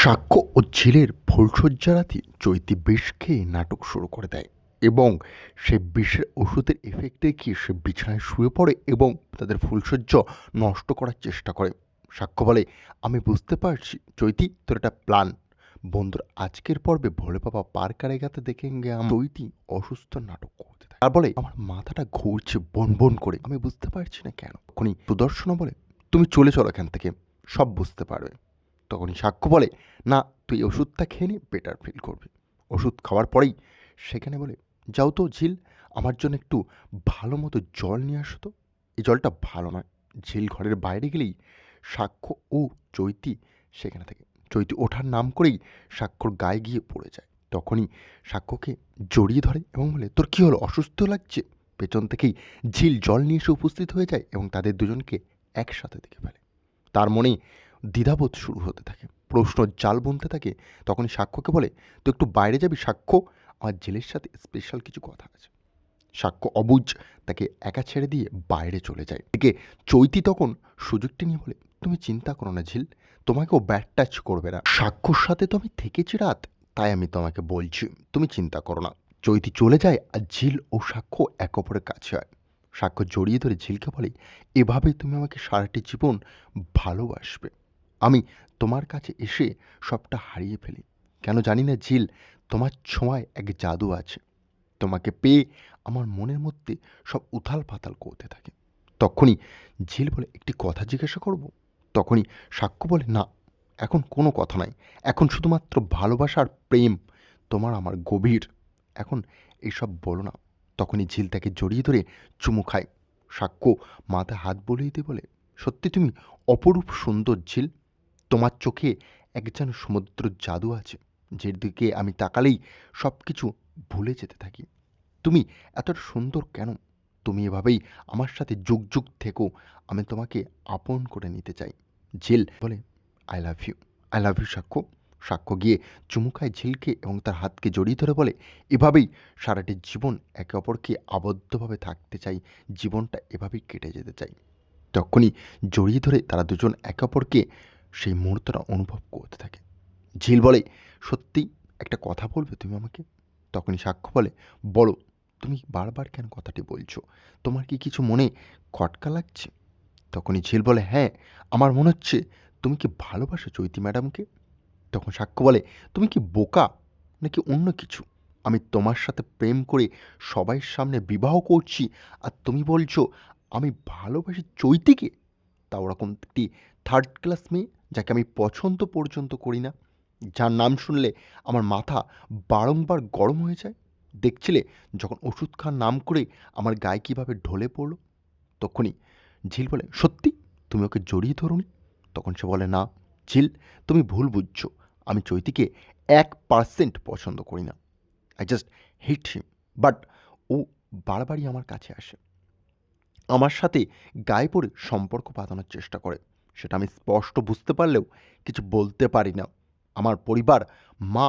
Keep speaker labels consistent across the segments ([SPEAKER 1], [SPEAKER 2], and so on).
[SPEAKER 1] সাক্ষ্য ও ঝিলের ফুলশয্যা রাতে চৈতি বিষ খেয়ে নাটক শুরু করে দেয় এবং সে বিষের ওষুধের এফেক্টে গিয়ে সে বিছানায় শুয়ে পড়ে এবং তাদের ফুলশয্য নষ্ট করার চেষ্টা করে। সাক্ষ্য বলে, আমি বুঝতে পারছি, চৈতি, তোর একটা প্ল্যান বন্ধুর আজকের পর্বে ভোলে বাবা পার কারেগাতে দেখে গে আমি চৈতি অসুস্থ নাটক করতে থাকে। তার বলে, আমার মাথাটা ঘুরছে বন বন করে। আমি বুঝতে পারছি না কেন। তখনই সুদর্শন বলে, তুমি চলে চলো এখান থেকে। সব বুঝতে পারবে। তখনই সাক্ষ্য বলে, না, তুই ওষুধটা খেয়ে নে বেটার ফিল করবি। ওষুধ খাওয়ার পরেই সেখানে বলে, যাও তো ঝিল, আমার জন্য একটু ভালো মতো জল নিয়ে আসো তো। এই জলটা ভালো নয়, ঝিল ঘরের বাইরে গেলেই সাক্ষ্য ও চৈতি সেখানে থাকে। চৈতি ওঠার নাম করেই সাক্ষ্যর গায়ে গিয়ে পড়ে যায়। তখনই সাক্ষ্যকে জড়িয়ে ধরে এবং বলে, তোর কী হলো, অসুস্থ লাগছে? পেছন থেকেই ঝিল জল নিয়ে এসে উপস্থিত হয়ে যায় এবং তাদের দুজনকে একসাথে দেখে ফেলে। তার মনে দ্বিধাবোধ শুরু হতে থাকে। প্রশ্ন জাল বুনতে থাকে, তখনই সাক্ষ্যকে বলে, তো একটু বাইরে যাবি, সাক্ষ্য? আমার জেলের সাথে স্পেশাল কিছু কথা আছে। সাক্ষ্য অবুজ তাকে একা ছেড়ে দিয়ে বাইরে চলে যায়। এদিকে চৈতি তখন সুযোগটি নিয়ে বলে, তুমি চিন্তা করো না ঝিল তোমাকে ও ব্যাট টাচ করবে না। সাক্ষ্যর সাথে তো আমি থেকেছি রাত, তাই আমি তোমাকে বলছি, তুমি চিন্তা করো না। চৈতি চলে যায় আর ঝিল ও সাক্ষ্য এক অপরের কাছে হয়। সাক্ষ্য জড়িয়ে ধরে ঝিলকে বলে, এভাবেই তুমি আমাকে সারাটি জীবন ভালোবাসবে। আমি তোমার কাছে এসে সবটা হারিয়ে ফেলি। কেন জানি না, ঝিল, তোমার ছোঁয়ায় এক জাদু আছে। তোমাকে পেয়ে আমার মনের মধ্যে সব উথাল পাতাল করতে থাকে। তখনই ঝিল বলে, একটি কথা জিজ্ঞাসা করব? তখনই সাক্ষ্য বলে, না, এখন কোনো কথা নাই। এখন শুধুমাত্র ভালোবাসার প্রেম। তোমার আমার গভীর। এখন এইসব বলো না। তখনই ঝিল তাকে জড়িয়ে ধরে চুমু খায়। সাক্ষ্য মাথায় হাত বলিয়ে দিয়ে বলে, সত্যি তুমি অপরূপ সুন্দর ঝিল। তোমার চোখে এক যেন সমুদ্র জাদু আছে, যের দিকে আমি তাকালেই সব কিছু ভুলে যেতে থাকি। তুমি এতটা সুন্দর কেন? তুমি এভাবেই আমার সাথে যুগ যুগ থেকেও আমি তোমাকে আপন করে নিতে চাই। ঝিল বলে I love you I love you সাক্ষ্য। সাক্ষ্য গিয়ে চুমু খায় ঝিলকে এবং তার হাতকে জড়িয়ে ধরে বলে, এভাবেই সারাটি জীবন একে অপরকে আবদ্ধভাবে থাকতে চাই, জীবনটা এভাবেই কেটে যেতে চাই। তখনই জড়িয়ে ধরে তারা দুজন একে অপরকে সেই মুহূর্তটা অনুভব করতে থাকে। ঝিল বলে সত্যি একটা কথা বলবে তুমি আমাকে? তখনই সাক্ষ্য বলে, বলো, তুমি বারবার কেন কথাটি বলছো? তোমার কি কিছু মনে খটকা লাগছে? তখনই ঝিল বলে হ্যাঁ আমার মনে হচ্ছে তুমি কি ভালোবাসো চৈতি ম্যাডামকে? তখন সাক্ষ্য বলে, তুমি কি বোকা নাকি অন্য কিছু? আমি তোমার সাথে প্রেম করে সবাই সামনে বিবাহ করছি আর তুমি বলছো আমি ভালোবাসি চৈতিকে? তা ওরকম একটি থার্ড ক্লাস মেয়ে যাকে আমি পছন্দ পর্যন্ত করি না। যার নাম শুনলে আমার মাথা বারংবার গরম হয়ে যায়। দেখছিলে যখন ওষুধ খাওয়ার নাম করে আমার গায়ে কীভাবে ঢলে পড়ল? তখনই ঝিল বলে, সত্যি? তুমি ওকে জড়িয়ে ধরুনি? তখন সে বলে, না ঝিল, তুমি ভুল বুঝছ। আমি চৈতিকে এক পার্সেন্ট পছন্দ করি না। I just hit him but ও বারবারই আমার কাছে আসে। আমার সাথে গায়ে পড়ে সম্পর্ক বাঁধানোর চেষ্টা করে। সেটা আমি স্পষ্ট বুঝতে পারলেও কিছু বলতে পারি না। আমার পরিবার, মা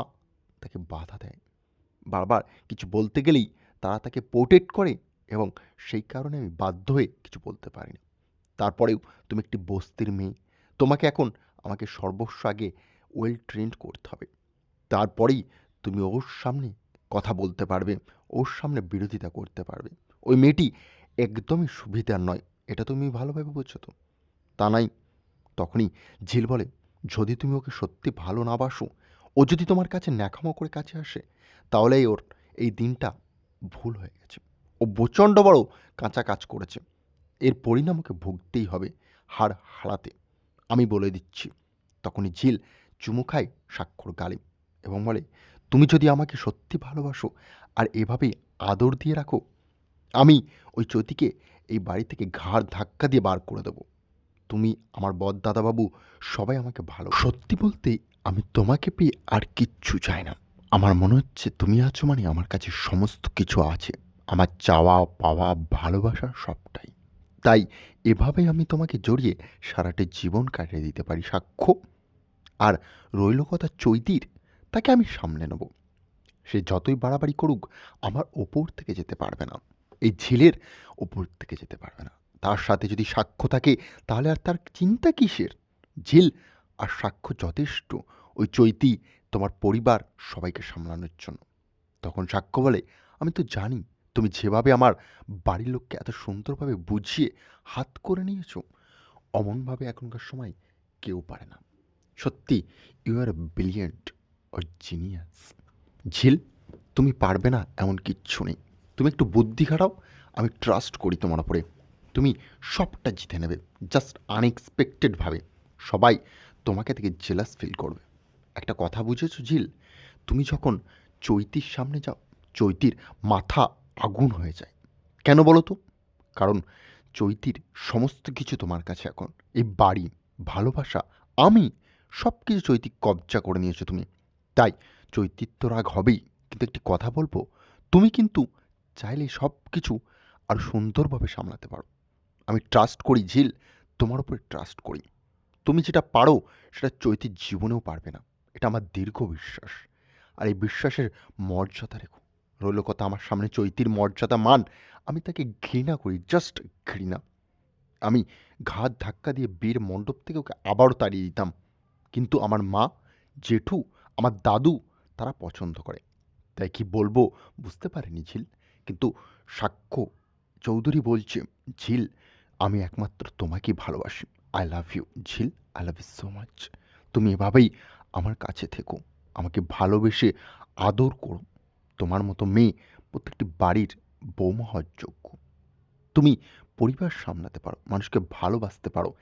[SPEAKER 1] তাকে বাধা দেয়। বারবার কিছু বলতে গেলেই তারা তাকে প্রোটেক্ট করে এবং সেই কারণে আমি বাধ্য হয়ে কিছু বলতে পারি না। তারপরেও তুমি একটি বস্তির মেয়ে, তোমাকে এখন আমাকে সর্বস্ব আগে ওয়েল ট্রেন্ড করতে হবে। তারপরেই তুমি ওর সামনে কথা বলতে পারবে, ওর সামনে বিরোধিতা করতে পারবে। ওই মেয়েটি একদমই সুবিধার নয়, এটা তুমি ভালোভাবে বুঝছ তো। তা নাই তখনই ঝিল বলে, যদি তুমি ওকে সত্যি ভালো না বাসো, ও যদি তোমার কাছে ন্যাকামো করে কাছে আসে, তাহলেই ওর এই দিনটা ভুল হয়ে গেছে। ও প্রচণ্ড বড় কাঁচা কাজ করেছে। এর পরিণাম ওকে ভুগতেই হবে হাড় হারাতে আমি বলে দিচ্ছি। তখনই ঝিল চুমু খায় স্বাক্ষর গালে এবং বলে, তুমি যদি আমাকে সত্যি ভালোবাসো আর এভাবেই আদর দিয়ে রাখো, আমি ওই চৈতিকে এই বাড়ি থেকে ঘাড় ধাক্কা দিয়ে বার করে দেবো। তুমি আমার বদ দাদাবাবু সবাই আমাকে ভালো সত্যি বলতে আমি তোমাকে পেয়ে আর কিচ্ছু চাই না। আমার মনে হচ্ছে তুমি আছো মানে আমার কাছে সমস্ত কিছু আছে। আমার চাওয়া পাওয়া ভালোবাসা সবটাই। তাই এভাবেই আমি তোমাকে জড়িয়ে সারাটি জীবন কাটিয়ে দিতে পারি সাক্ষ্য। আর রইল কথা চৈতির তাকে আমি সামনে নেব। সে যতই বাড়াবাড়ি করুক আমার ওপর থেকে যেতে পারবে না। এই ঝিলের ওপর থেকে যেতে পারবে না। তার সাথে যদি সাক্ষ্য থাকে, তাহলে আর তার চিন্তা কিসের? ঝিল আর সাক্ষ্য যথেষ্ট। ওই চৈতি তোমার পরিবার সবাইকে সামলানোর জন্য। তখন সাক্ষ্য বলে, আমি তো জানি, তুমি যেভাবে আমার বাড়ির লোককে এত সুন্দরভাবে বুঝিয়ে হাত করে নিয়েছো, অমনভাবে এখনকার সময় কেউ পারে না। সত্যি you are brilliant or genius Jhil, তুমি পারবে না, এমন কিচ্ছু নেই। তুমি একটু বুদ্ধি খাটাও, আমি ট্রাস্ট করি তোমার ওপরে তুমি সবটা জিতে নেবে। জাস্ট আনএক্সপেক্টেডভাবে সবাই তোমাকে থেকে জেলাস ফিল করবে। একটা কথা বুঝেছ ঝিল তুমি যখন চৈতির সামনে যাও, চৈতির মাথা আগুন হয়ে যায়। কেন বলো তো? কারণ চৈতির সমস্ত কিছু তোমার কাছে এখন। এই বাড়ি, ভালোবাসা, আমি সব কিছু চৈতিক কবজা করে নিয়েছো তুমি। তাই চৈতির তো রাগ হবেই। কিন্তু একটি কথা বলব, তুমি কিন্তু চাইলে সব কিছু আর সুন্দরভাবে সামলাতে পারো। আমি ট্রাস্ট করি ঝিল, তোমার উপরে ট্রাস্ট করি। তুমি যেটা পারো, সেটা চৈতির জীবনেও পারবে না। এটা আমার দীর্ঘ বিশ্বাস। আর এই বিশ্বাসের মর্যাদা রেখো। রইল কথা আমার সামনে, চৈতির মর্যাদা মান। আমি তাকে ঘৃণা করি জাস্ট ঘৃণা। আমি ঘাত ধাক্কা দিয়ে বীর মণ্ডপ থেকে ওকে আবারও তাড়িয়ে দিতাম। কিন্তু আমার মা, জেঠু, আমার দাদু, তারা পছন্দ করে। তাই কি বলব, বুঝতে পারিনি ঝিল। কিন্তু সাক্ষ্য, চৌধুরী বলছে, ঝিল আমি একমাত্র তোমাকেই ভালোবাসি। I love you Jhil I love you so much তুমি এভাবেই আমার কাছে থেকো। আমাকে ভালোবেসে আদর করো। তোমার মতো মেয়ে প্রত্যেকটি বাড়ির বৌমা হওয়ার যোগ্য। তুমি পরিবার সামলাতে পারো, মানুষকে ভালোবাসতে পারো।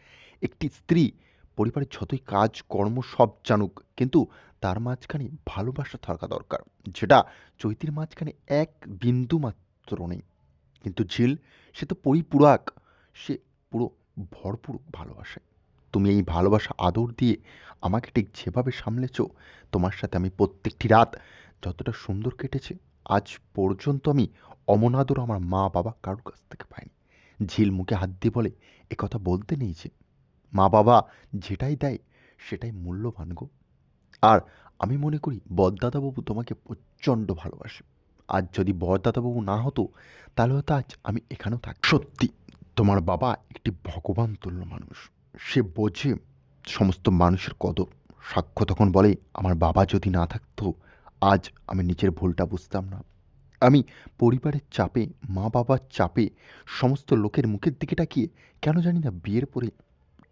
[SPEAKER 1] একটি স্ত্রী পরিবারের যতই কাজ, কর্ম, সব জানুক, কিন্তু তার মাঝখানে ভালোবাসা থাকা দরকার। যেটা চৈতির মাঝখানে এক বিন্দু মাত্র নেই। কিন্তু ঝিল, সে তো পরিপূরক। সে পুরো ভরপুর ভালোবাসে। তুমি এই ভালোবাসা আদর দিয়ে আমাকে ঠিক যেভাবে সামলেছ, তোমার সাথে আমি প্রত্যেকটি রাত যতটা সুন্দর কেটেছে, আজ পর্যন্ত আমি অমনাদর আমার মা বাবা কারোর কাছ থেকে পাইনি। ঝিল মুখে হাত দিয়ে বলে কথা বলতে নেই যে। মা বাবা যেটাই দেয় সেটাই মূল্যবান গো। আর আমি মনে করি বরদাদাবাবু তোমাকে প্রচণ্ড ভালোবাসে। আজ যদি বরদাদাবাবু না হতো, তাহলে হয়তো আজ আমি এখানেও থাক সত্যি। তোমার বাবা একটি ভগবান তুল্য মানুষ। সে বোঝে সমস্ত মানুষের কদর। সাক্ষ্য তখন বলে, আমার বাবা যদি না থাকতো, আজ আমি নিজের ভুলটা বুঝতাম না। আমি পরিবারের চাপে মা বাবার চাপে, সমস্ত লোকের মুখের দিকে তাকিয়ে কেন জানি না বিয়ের পরে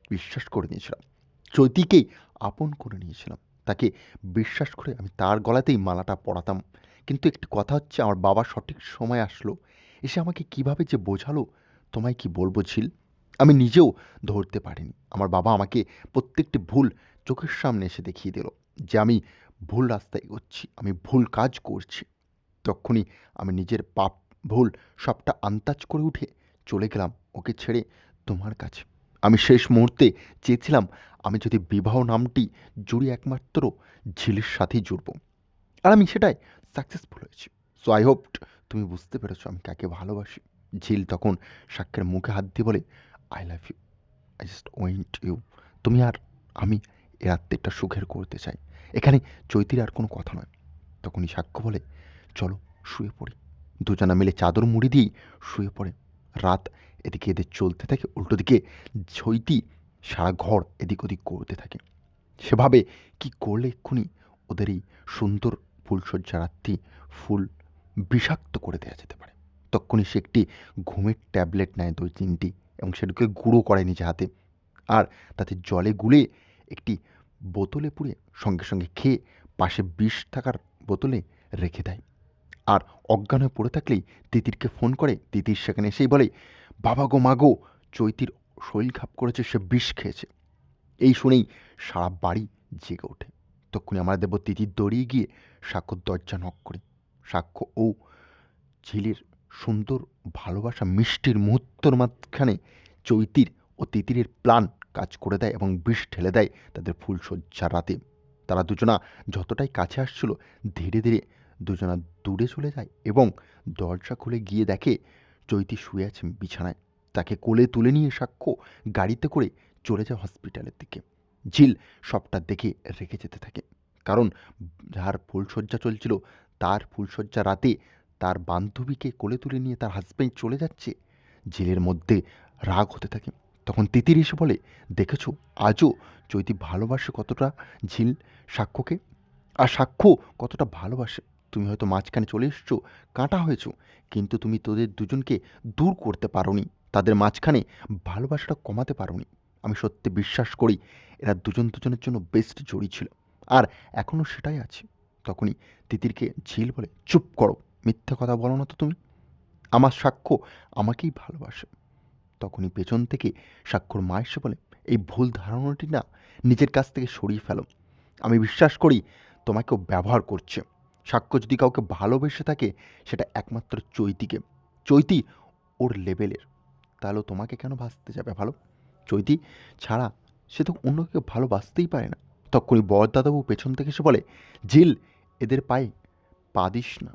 [SPEAKER 1] বিশ্বাস করে নিয়েছিলাম। চৈতিকেই আপন করে নিয়েছিলাম। তাকে বিশ্বাস করে আমি তার গলাতেই মালাটা পরাতাম। কিন্তু একটি কথা হচ্ছে, আমার বাবা সঠিক সময় আসলো। এসে আমাকে কীভাবে যে বোঝালো তোমায় কি বলব ঝিল? আমি নিজেও ধরতে পারিনি। আমার বাবা আমাকে প্রত্যেকটি ভুল চোখের সামনে এসে দেখিয়ে দিল যে আমি ভুল রাস্তায় এগোচ্ছি, আমি ভুল কাজ করছি। তখনই আমি নিজের পাপ ভুল সবটা আন্তাজ করে উঠে চলে গেলাম ওকে ছেড়ে তোমার কাছে। আমি শেষ মুহূর্তে চেয়েছিলাম আমি যদি বিবাহ নামটি জুড়ি একমাত্র ঝিলের সাথেই জুড়ব। আর আমি সেটাই সাকসেসফুল হয়েছি। সো আই হোপ তুমি বুঝতে পেরেছ আমি কাকে ভালোবাসি। ঝিল তখন সাক্ষের মুখে হাত দিয়ে বলে I love you I just went you তুমি আর আমি এ রাত্রিটা সুখের করতে চাই। এখানে চৈতির আর কোনো কথা নয়। তখনই সাক্ষ্য বলে, চলো শুয়ে পড়ি। দুজনা মিলে চাদর মুড়ি দিয়েই শুয়ে পড়ে। রাত এদিকে এদের চলতে থাকে, উল্টো দিকে চৈতি সারা ঘর এদিক ওদিক করতে থাকে। সেভাবে কি করলে এক্ষুনি ওদের এই সুন্দর ফুলসজ্জা রাত্রি ফুল বিষাক্ত করে দেওয়া যেতে পারে? তখনই সে একটি ঘুমের ট্যাবলেট নেয় দুই তিনটি এবং সেটাকে গুঁড়ো করে নিজে হাতে আর তাতে জলে গুলে একটি বোতলে পুড়ে সঙ্গে সঙ্গে খেয়ে পাশে বিষ থাকার বোতলে রেখে দেয়। আর অজ্ঞান হয়ে পড়ে থাকলেই তিতিরকে ফোন করে। তিতির সেখানে এসেই বলে, বাবা গো, মা গো, চৈতির শরীর খাপ করেছে, সে বিষ খেয়েছে। এই শুনেই সারা বাড়ি জেগে ওঠে। তখনই আমার দেব তিতির দৌড়িয়ে গিয়ে সাক্ষ্যর দরজা নক করে। সাক্ষ্য ও ঝিলের সুন্দর ভালোবাসা, মিষ্টির মুহূর্তর মাঝখানে চৈতির ও তিতিরের প্ল্যান কাজ করে দেয় এবং বিষ ঠেলে দেয় তাদের ফুল ফুলশয্যা রাতে। তারা দুজনা যতটাই কাছে আসছিল, ধীরে ধীরে দুজনা দূরে চলে যায় এবং দরজা খুলে গিয়ে দেখে চৈতি শুয়ে আছে বিছানায়। তাকে কোলে তুলে নিয়ে সাক্ষ্য গাড়িতে করে চলে যায় হসপিটালের দিকে। ঝিল সবটা দেখে রেখে যেতে থাকে। কারণ যার ফুলশয্যা চলছিল, তার ফুলশয্যা রাতে তার বান্ধবীকে কোলে তুলে নিয়ে তার হাজব্যান্ড চলে যাচ্ছে। ঝিলের মধ্যে রাগ হতে থাকে। তখন তিতির এসে বলে, দেখেছ, আজও চৈতি ভালোবাসে কতটা ঝিল সাক্ষ্যকে? আর সাক্ষ্য কতটা ভালোবাসে? তুমি হয়তো মাঝখানে চলে এসছো, কাঁটা হয়েছো, কিন্তু তুমি তোদের দুজনকে দূর করতে পারোনি। তাদের মাঝখানে ভালোবাসাটা কমাতে পারোনি। আমি সত্যি বিশ্বাস করি, এরা দুজন দুজনের জন্য বেস্ট জড়ি ছিল। আর এখনও সেটাই আছে। তখনই তিতিরকে ঝিল বলে, চুপ করো মিথ্যে কথা বলো না তো তুমি। আমার সাক্ষ্য আমাকেই ভালোবাসে। তখনই পেছন থেকে সাক্ষর মা এসে বলে, এই ভুল ধারণাটি না নিজের কাছ থেকে সরিয়ে ফেলো। আমি বিশ্বাস করি তোমাকেও ব্যবহার করছে। সাক্ষ্য যদি কাউকে ভালোবেসে থাকে, সেটা একমাত্র চৈতিকে। চৈতি ওর লেভেলের তাহলেও তোমাকে কেন ভাসতে যাবে ভালো? চৈতি ছাড়া সে তো অন্য কেউ ভালোবাসতেই পারে না। তখনই বরদাদাবু পেছন থেকে এসে বলে, জিল, এদের পায়ে পা দিস না।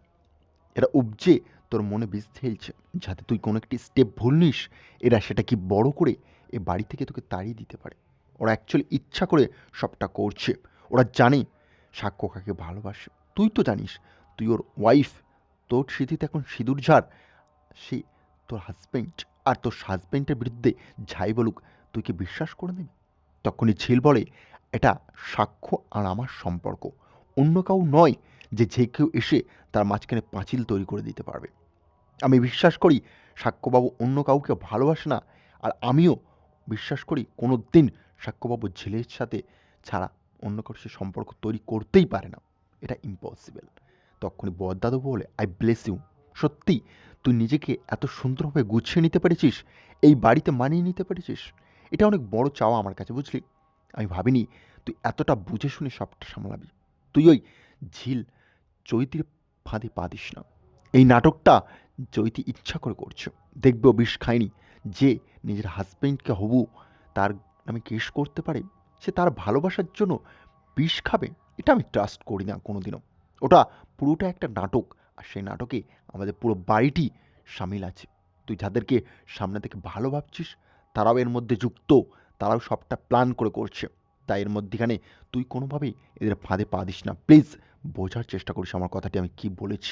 [SPEAKER 1] এরা উপজে, তোর মনে বীজ ঠেলছে যাতে তুই কোনো একটি স্টেপ ভুল নিস, এরা সেটা কি বড় করে এ বাড়ি থেকে তোকে তাড়িয়ে দিতে পারে? ওরা অ্যাকচুয়ালি ইচ্ছা করে সবটা করছে। ওরা জানে, সাক্ষ্য কাকে ভালোবাসে। তুই তো জানিস, তুই ওর ওয়াইফ তোর স্মৃতিতে এখন সিঁদুর ঝাড়। সে তোর হাজব্যান্ড আর তোর হাজব্যান্ডের বিরুদ্ধে যাই বলুক, তুই কি বিশ্বাস করে নেবে? তখনই ঝিল বলে, এটা সাক্ষ্য আর আমার সম্পর্ক। অন্য কাউ নয় যে যে কেউ এসে তার মাঝখানে পাঁচিল তৈরি করে দিতে পারবে। আমি বিশ্বাস করি সাক্ষ্যবাবু অন্য কাউকে ভালোবাসে না, আর আমিও বিশ্বাস করি কোনো দিন সাক্ষ্যবাবু ঝিলের সাথে ছাড়া অন্য কারোর সে সম্পর্ক তৈরি করতেই পারে না। এটা ইম্পসিবল তখনই বরদাদু বলে আই ব্লেস ইউ সত্যি, তুই নিজেকে এত সুন্দরভাবে গুছিয়ে নিতে পেরেছিস? এই বাড়িতে মানিয়ে নিতে পেরেছিস? এটা অনেক বড় চাওয়া আমার কাছে, বুঝলি? আমি ভাবিনি তুই এতটা বুঝে শুনে সবটা সামলাবি। তুই ওই ঝিল চৈতির ফাঁদে পা দিস না। এই নাটকটা চৈতি ইচ্ছা করে করছে। দেখবে বিষ খায়নি যে নিজের হাজব্যান্ডকে হবু তার নামে কেস করতে পারে, সে তার ভালোবাসার জন্য বিষ খাবে, এটা আমি ট্রাস্ট করি না কোনোদিনও। ওটা পুরোটা একটা নাটক আর সেই নাটকে আমাদের পুরো বাড়িটি সামিল আছে। তুই যাদেরকে সামনে থেকে ভালো ভাবছিস, তারাও এর মধ্যে যুক্ত, তারাও সবটা প্ল্যান করে করছে। তাই এর মধ্যেখানে তুই কোনোভাবেই এদের ফাঁদে পা দিস না। প্লিজ বোঝার চেষ্টা করিস আমার কথাটি আমি কি বলেছি।